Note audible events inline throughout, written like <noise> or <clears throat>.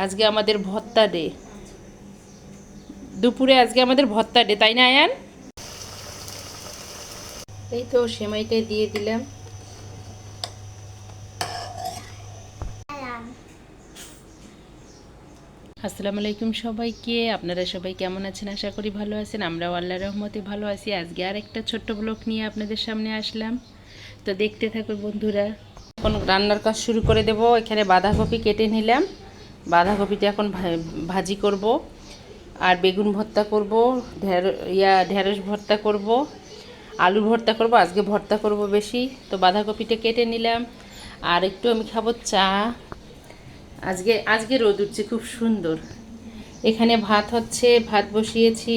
আজকে আমাদের ভত্তা ডে। দুপুরে আজকে আমাদের ভত্তা ডে তাই না আয়ান? এই তো সেমাইটা দিয়ে দিলাম। আসসালামু আলাইকুম সবাইকে আপনারা সবাই কেমন আছেন? আশা করি ভালো আছেন আমরাও আল্লাহ রহমতে ভালো আছি। আজকে আর একটা ছোট্ট ব্লগ নিয়ে আপনাদের সামনে আসলাম। তো দেখতে থাকো বন্ধুরা। এখন রান্নার কাজ শুরু করে দেব এখানে বাঁধাকপি কেটে নিলাম। বাঁধাকপিটা এখন ভাজি করব, আর বেগুন ভর্তা করব, ঢেঁড়, ইয়া, ঢেঁড়স ভর্তা করব, আলু ভর্তা করব, আজকে ভর্তা করব বেশি, তো বাঁধাকপিটা কেটে নিলাম, আর একটু আমি খাব চা। আজকে আজকে রোদ উঠছে, খুব সুন্দর। এখানে ভাত হচ্ছে, ভাত বসিয়েছি।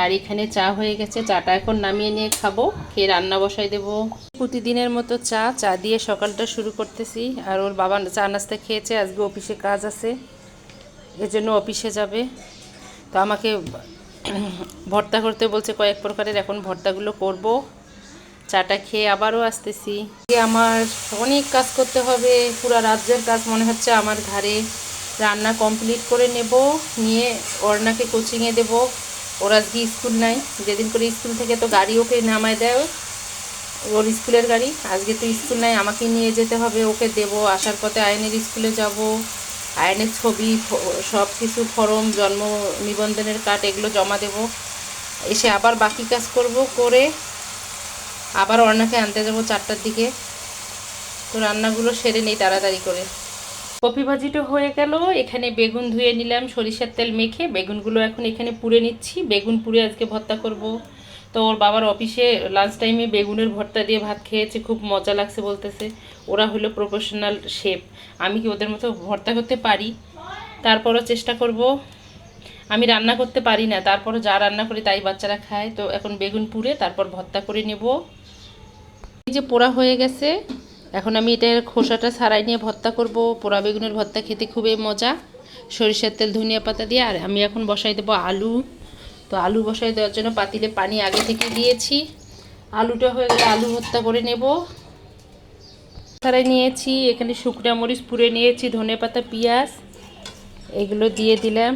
আর এখানে চা হয়ে গেছে। চাটা এখন নামিয়ে নিয়ে খাব, খেয়ে রান্না বসাই দেবো। প্রতিদিনের মতো চা চা দিয়ে সকালটা শুরু করতেছি। আর ওর বাবা চা নাস্তা খেয়েছে, আজকে অফিসে কাজ আছে, এজন্য অফিসে যাবে। তো আমাকে <clears throat> ভর্তা করতে বলছে, কয়েক প্রকারের এখন ভর্তাগুলো করব। চাটা খেয়ে আবারও আসতেছি। আমার অনেক কাজ করতে হবে, পুরো রাজ্যের কাজ মনে হচ্ছে আমার ঘাড়ে। রান্না কমপ্লিট করে নেব, নিয়ে অর্ণাকে কোচিংয়ে দেব। ওর আজকে স্কুল নাই, যেদিন করে স্কুল থেকে তো গাড়ি ওকে নামায় দেয় ওর স্কুলের গাড়ি, আজকে তো স্কুল নাই, আমাকে নিয়ে যেতে হবে, ওকে দেব, আসার পথে আয়নের স্কুলে যাব। আয়নের ছবি সব কিছু ফর্ম, জন্ম নিবন্ধনের কার্ড এগুলো জমা দেব। এসে আবার বাকি কাজ করব, করে আবার অর্ণাকে আনতে যাব চারটার দিকে। তো রান্নাগুলো সেরে নেই তাড়াতাড়ি করে। কপি ভাজিটা হয়ে গেল। এখানে বেগুন ধুয়ে নিলাম, সরিষার তেল মেখে। বেগুনগুলো এখন এখানে পুড়ে নিচ্ছি। বেগুন পুড়ে আজকে ভর্তা করব। তো ওর বাবার অফিসে লাঞ্চ টাইমে বেগুনের ভর্তা দিয়ে ভাত খেয়েছে। খুব মজা লাগছে বলতেছে। ওরা হলো প্রফেশনাল শেফ আমি কি ওদের মতো ভর্তা করতে পারি? তারপরও চেষ্টা করব। আমি রান্না করতে পারি না। তারপরও যা রান্না করি তাই বাচ্চারা খায়। তো এখন বেগুন পুড়ে তারপর ভর্তা করে নেব। এই যে পোড়া হয়ে গেছে। এখন আমি এটার খোসাটা ছাড়াই নিয়ে ভর্তা করব। পোড়া বেগুনের ভর্তা খেতে খুবই মজা। সরিষার তেল, ধনিয়া পাতা দিয়ে, আর আমি এখন বসাই দেবো আলু। তো আলু বসাই দেওয়ার জন্য পাতিলে পানি আগে থেকে দিয়েছি। আলুটা হয়ে গেলে আলু ভর্তা করে নেব। ছাড়াই নিয়েছি, এখানে শুকনা মরিচ পুড়ে নিয়েছি, ধনে পাতা, পেঁয়াজ, এগুলো দিয়ে দিলাম।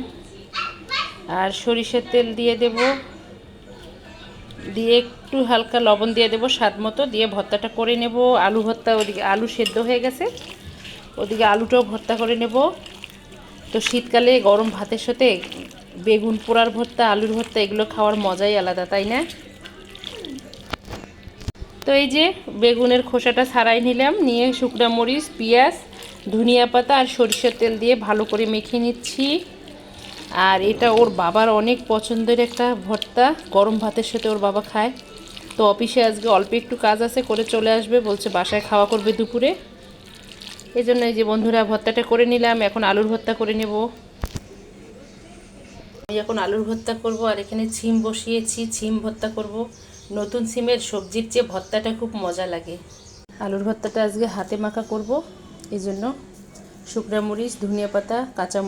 আর সরিষার তেল দিয়ে দেবো। দিয়ে একটু হালকা লবণ দিয়ে দেবো স্বাদ মতো, দিয়ে ভর্তাটা করে নেব। আলু ভর্তা ওদিকে আলু সেদ্ধ হয়ে গেছে। ওদিকে আলুটাও ভর্তা করে নেব। তো শীতকালে গরম ভাতের সাথে বেগুন পোড়ার ভর্তা, আলুর ভর্তা, এগুলো খাওয়ার মজাই আলাদা, তাই না? তো এই যে বেগুনের খোসাটা ছাড়াই নিলাম, নিয়ে শুকনো মরিচ, পেঁয়াজ, ধনিয়া পাতা আর সরিষার তেল দিয়ে ভালো করে মেখে নিচ্ছি। আর এটা ওর বাবার অনেক পছন্দের একটা ভর্তা। গরম ভাতের সাথে ওর বাবা খায়। তো অফিসে আজকে অল্প একটু কাজ আছে, করে চলে আসবে। বলছে বাসায় খাওয়া করবে দুপুরে। এই জন্য এই যে বন্ধুরা, ভর্তাটা করে নিলাম। এখন আলুর ভর্তা করে নেব। আমি এখন আলুর ভর্তা করব আর এখানে ছিম বসিয়েছি। ছিম ভর্তা করব। নতুন সিমের সবজির চেয়ে ভর্তাটা খুব মজা লাগে। আলুর ভর্তাটা আজকে হাতে মাখা করব। এই জন্য শুকনো মরিচ, ধনিয়া পাতা, কাঁচা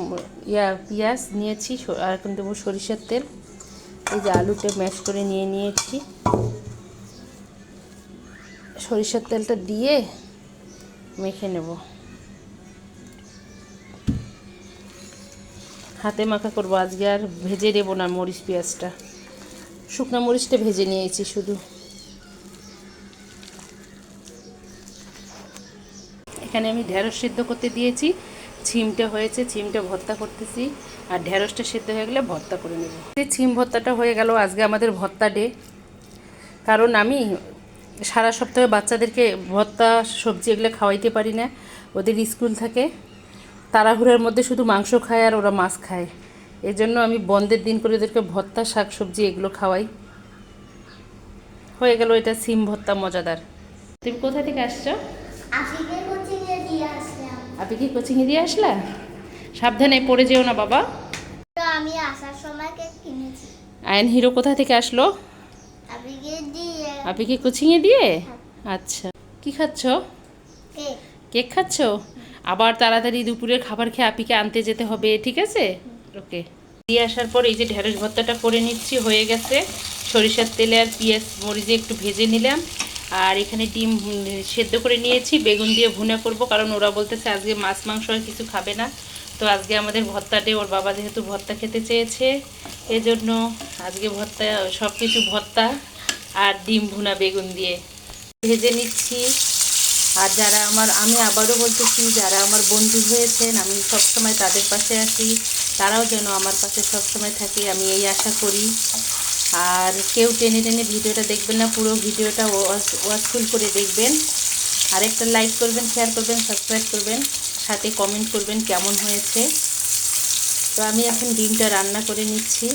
ইয়া, পেঁয়াজ নিয়েছি আর এখন দেবো সরিষার তেল। এই যে আলুটা ম্যাশ করে নিয়ে নিয়েছি। সরিষার তেলটা দিয়ে মেখে নেব। হাতে মাখা করব। আজকে আর ভেজে দেবো না মরিচ, পেঁয়াজটা। শুকনো মরিচটা ভেজে নিয়েছি শুধু। এখানে আমি ঢেঁড়স সিদ্ধ করতে দিয়েছি। ছিমটা হয়েছে, ছিমটা ভর্তা করতেছি। আর ঢেঁড়সটা সিদ্ধ হয়ে গেলে ভর্তা করে নেব। ছিম ভর্তাটা হয়ে গেল আজকে আমাদের ভর্তা ডে। কারণ আমি সারা সপ্তাহে বাচ্চাদেরকে ভর্তা, সবজি এগুলো খাওয়াইতে পারি না। ওদের স্কুল থাকে। তাড়াহুড়োর মধ্যে শুধু মাংস খায় আর ওরা মাছ খায়। এই জন্য আমি বন্ধের দিন করে ওদেরকে ভর্তা, শাক, সবজি এগুলো খাওয়াই। হয়ে গেল এটা সিম ভর্তা মজাদার। তুমি কোথা থেকে আসছো আজকে কোচিংয়ে দিয়ে আসলাম আপনি কি কোচিংয়ে দিয়ে আসলা? সাবধানে পড়ে যেও না বাবা। আমি আসার সময় কেক কিনেছি। আয়ন হিরো কোথা থেকে আসলো? আপনি কি কোচিংয়ে দিয়ে? আচ্ছা। কি খাচ্ছ? কেক। খাচ্ছ? আবার তাড়াতাড়ি দুপুরের খাবার খেয়ে আপিকে আনতে যেতে হবে ঠিক আছে? ওকে। দিয়ে আসার পর এই যে ঢেঁড়স ভর্তাটা করে নিচ্ছি হয়ে গেছে। সরিষার তেলে আর পেঁয়াজ মরিচে একটু ভেজে নিলাম। আর এখানে ডিম সেদ্ধ করে নিয়েছি, বেগুন দিয়ে ভুনা করব, কারণ ওরা বলতেছে আজকে মাছ, মাংস কিছু খাবে না। তো আজকে আমাদের ভর্তাটে, ওর বাবা যেহেতু ভর্তা খেতে চেয়েছে, এজন্য আজকে ভর্তা সব কিছু ভর্তা আর ডিম ভুনা বেগুন দিয়ে। ভেজে নিচ্ছি। আর যারা আমার, আমি আবারও বলতেছি, যারা আমার বন্ধু হয়েছেন, আমি সবসময় তাদের পাশে আছি, তারাও যেন আমার পাশে সবসময় থাকে, আমি এই আশা করি। আর কেউ টেনে টেনে ভিডিওটা দেখবেন না, পুরো ভিডিওটা ওয়াচফুল করে দেখবেন। আর একটা লাইক করবেন শেয়ার করবেন সাবস্ক্রাইব করবেন, সাথে কমেন্ট করবেন কেমন হয়েছে। তো আমি এখন ডিমটা রান্না করে নিচ্ছি।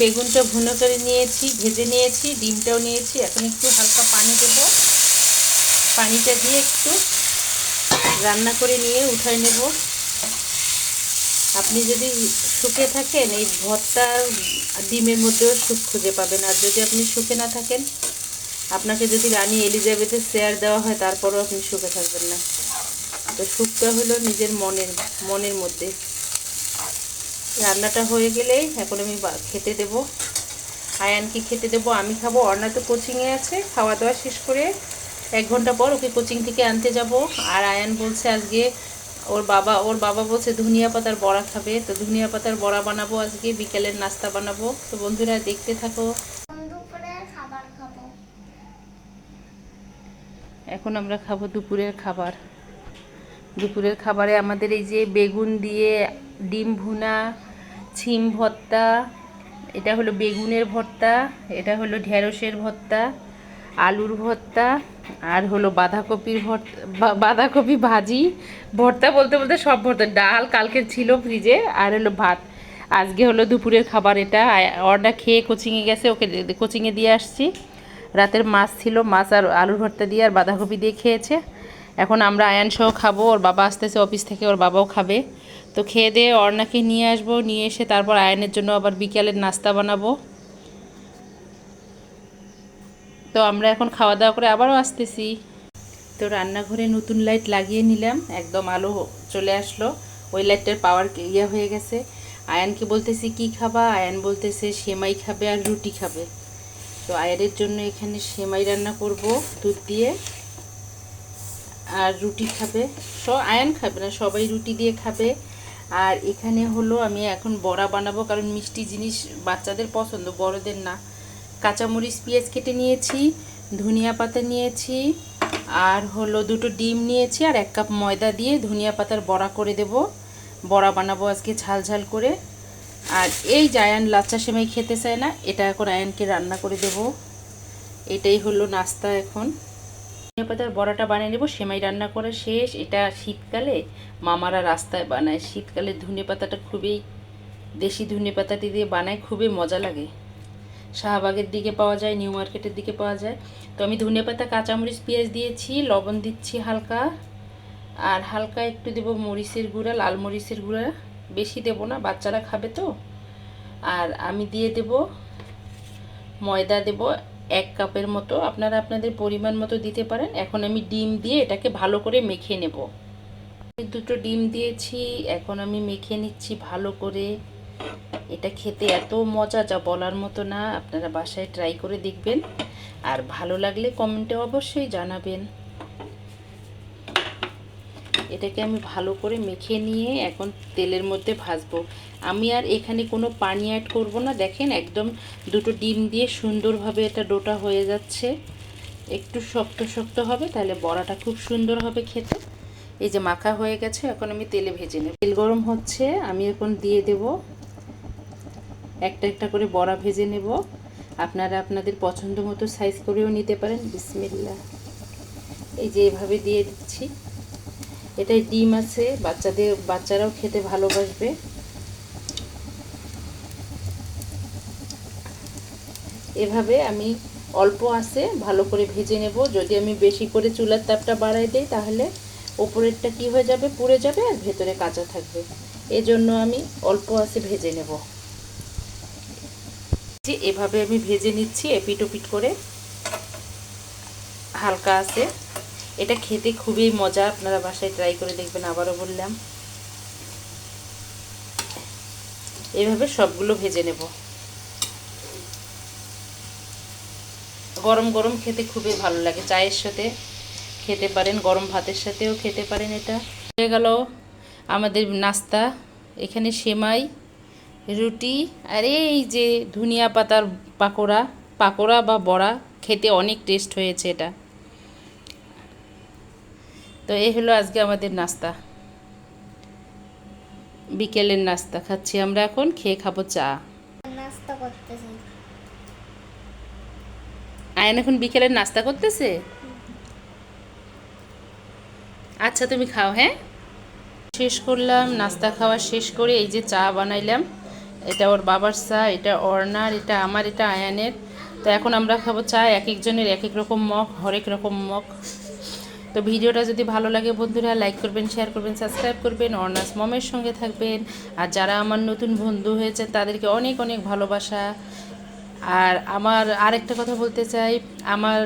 বেগুনটা ভুনো করে নিয়েছি, ভেজে নিয়েছি, ডিমটাও নিয়েছি। এখন একটু হালকা পানি দেব। পানিটা দিয়ে একটু রান্না করে নিয়ে উঠাই নেব। আপনি যদি শুকে থাকেন, এই ভর্তা ডিমের মধ্যেও সুখ খুঁজে পাবেন। আর যদি আপনি শুকে না থাকেন, আপনাকে যদি রানী এলিজাবেথের শেয়ার দেওয়া হয়, তারপরও আপনি সুখে থাকবেন না। তো সুখটা হলো নিজের মনের মনের মধ্যে। রান্নাটা হয়ে গেলেই এখন আমি খেতে দেব। আয়ানকে খেতে দেব? আমি খাব। অর্ণা তো কোচিংয়ে আছে। খাওয়া দাওয়া শেষ করে এক ঘণ্টা পর ওকে কোচিং থেকে আনতে যাব। আর আয়ান বলছে, আজকে ওর বাবা ওর বাবা বলছে ধনিয়া পাতার বড়া খাবে তো ধনিয়া পাতার বড়া বানাবো আজকে বিকেলের নাস্তা বানাবো। তো বন্ধুরা দেখতে থাকো। এখন আমরা খাব দুপুরের খাবার। দুপুরের খাবারে আমাদের এই যে বেগুন দিয়ে ডিম ভুনা ছিম ভর্তা এটা হলো বেগুনের ভর্তা এটা হলো ঢেঁড়সের ভর্তা আলুর ভর্তা আর হলো বাঁধাকপির ভর্তা বাঁধাকপি ভাজি, ভর্তা বলতে বলতে সব ভর্তা, ডাল কালকে ছিল ফ্রিজে, আর হলো ভাত। আজকে হলো দুপুরের খাবার এটা অর্ডার খেয়ে কোচিংয়ে গেছে, ওকে কোচিংয়ে দিয়ে আসছি। রাতের মাছ ছিল, মাছ আর আলুর ভর্তা দিয়ে আর বাঁধাকপি দিয়ে খেয়েছে। এখন আমরা আয়ান সহ খাব, ওর বাবা আসতেছে অফিস থেকে, ওর বাবাও খাবে। তো খেয়ে দিয়ে অর্ণাকে নিয়ে আসব, নিয়ে এসে তারপর আয়নের জন্য আবার বিকেলের নাস্তা বানাবো। তো আমরা এখন খাওয়া দাওয়া করে আবারও আসতেছি। তো রান্নাঘরে নতুন লাইট লাগিয়ে নিলাম, একদম আলো চলে আসলো। ওই লাইটটার পাওয়ার ইয়ে হয়ে গেছে। আয়ানকে বলতেছি, কি খাবা? আয়ান বলতেছে, সেমাই খাবে আর রুটি খাবে। তো আয়ারের জন্য এখানে সেমাই রান্না করব, দুধ দিয়ে। আর রুটি খাবে। সব আয়ান খাবে না, সবাই রুটি দিয়ে খাবে। আর এখানে হলো আমি এখন বড়া বানাবো, কারণ মিষ্টি জিনিস বাচ্চাদের পছন্দ, বড়দের না। কাঁচামরিচ, পেঁয়াজ কেটে নিয়েছি, ধনিয়া পাতা নিয়েছি, আর হলো দুটো ডিম নিয়েছি, আর এক কাপ ময়দা দিয়ে ধনিয়া পাতার বড়া করে দেব। বড়া বানাবো আজকে ঝাল ঝাল করে। আর এই জায়ান লাচ্চা সেমাই খেতে চায় না, এটা এখন আয়ানকে রান্না করে দেব। এটাই হলো নাস্তা এখন। ধনিয়া পাতার বড়াটা বানিয়ে নেব, সেমাই রান্না করা শেষ। এটা শীতকালে মামারা রাস্তায় বানায়। শীতকালে ধনে পাতাটা খুবই, দেশি ধনে পাতাটি দিয়ে বানায়, খুবই মজা লাগে। শাহবাগের দিকে পাওয়া যায়, নিউ মার্কেটের দিকে পাওয়া যায়। তো আমি ধনে পাতা, কাঁচামরিচ, পেঁয়াজ দিয়েছি, লবণ দিচ্ছি হালকা। আর হালকা একটু দেব মরিচের গুঁড়া, লাল মরিচের গুঁড়া। বেশি দেব না, বাচ্চারা খাবে তো। আর আমি দিয়ে দেব ময়দা দেব এক কাপের মতো। আপনারা আপনাদের পরিমাণ মতো দিতে পারেন। এখন আমি ডিম দিয়ে এটাকে ভালো করে মেখে নেব। দুটো ডিম দিয়েছি, এখন আমি মেখে নিচ্ছি ভালো করে। এটা খেতে এত মজা, যা বলার মতো না। আপনারা বাসায় ট্রাই করে দেখবেন। আর ভালো লাগলে কমেন্টে অবশ্যই জানাবেন। এটাকে আমি ভালো করে মেখে নিয়ে এখন তেলের মধ্যে ভাজবো। আমি আর এখানে কোনো পানি অ্যাড করব না। দেখেন একদম দুটো ডিম দিয়ে সুন্দরভাবে এটা ডোটা হয়ে যাচ্ছে। একটু শক্ত শক্ত হবে, তাহলে বড়াটা খুব সুন্দর হবে খেতে। এই যে মাখা হয়ে গেছে, এখন আমি তেলে ভেজে নেব। তেল গরম হচ্ছে, আমি এখন দিয়ে দেব। একটা একটা করে বড়া ভেজে নেব। আপনারা আপনাদের পছন্দ মতো সাইজ করেও নিতে পারেন। বিসমিল্লা এই যে এভাবে দিয়ে দিচ্ছি। এটাই ডিম আছে, বাচ্চাদের বাচ্চারাও খেতে ভালোবাসবে। এভাবে আমি অল্প আছে, ভালো করে ভেজে নেব। যদি আমি বেশি করে চুলার তাপটা বাড়াই দিই, তাহলে ওপরেরটা কি হয়ে যাবে? পুড়ে যাবে আর ভেতরে কাঁচা থাকবে। এজন্য আমি অল্প আছে ভেজে নেব। যে এভাবে আমি ভেজে নিচ্ছি এপিট ওপিট করে। হালকা আছে। এটা খেতে খুবই মজা, আপনারা বাসায় ট্রাই করে দেখবেন, আবারও বললাম। এভাবে সবগুলো ভেজে নেব। গরম গরম খেতে খুবই ভালো লাগে চায়ের সাথে। খেতে পারেন, গরম ভাতের সাথেও খেতে পারেন এটা। হয়ে গেল আমাদের নাস্তা। এখানে সেমাই রুটি আর এই যে ধনিয়া পাতার পাকোড়া পাকোড়া বা বড়া খেতে অনেক টেস্ট হয়েছে এটা। তো এই হলো আজকে আমাদের নাস্তা। বিকেলের নাস্তা খাচ্ছি আমরা এখন খেয়ে খাব চা। নাস্তা করতেছি। আয়ন এখন বিকেলের নাস্তা করতেছে? আচ্ছা তুমি খাও হ্যাঁ? শেষ করলাম নাস্তা খাওয়া শেষ করে এই যে চা বানাইলাম। এটা ওর বাবার চা, এটা অর্নার এটা আমার, এটা আয়ানের। তো এখন আমরা খাব চা, এক একজনের এক এক রকম মগ, হরেক রকম মগ। তো ভিডিওটা যদি ভালো লাগে বন্ধুরা লাইক করবেন শেয়ার করবেন সাবস্ক্রাইব করবেন অর্নাস মমের সঙ্গে থাকবেন। আর যারা আমার নতুন বন্ধু হয়েছে তাদেরকে অনেক অনেক ভালোবাসা। আর আমার আরেকটা কথা বলতে চাই, আমার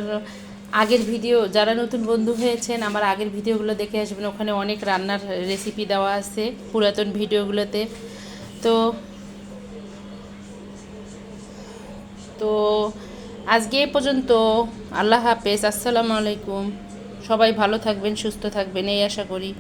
আগের ভিডিও, যারা নতুন বন্ধু হয়েছেন, আমার আগের ভিডিওগুলো দেখে আসবেন। ওখানে অনেক রান্নার রেসিপি দেওয়া আছে, পুরাতন ভিডিওগুলোতে। তো তো আজকে এ পর্যন্ত, আল্লাহ হাফেজ, আসসালামু আলাইকুম। সবাই ভালো থাকবেন, সুস্থ থাকবেন, এই আশা করি।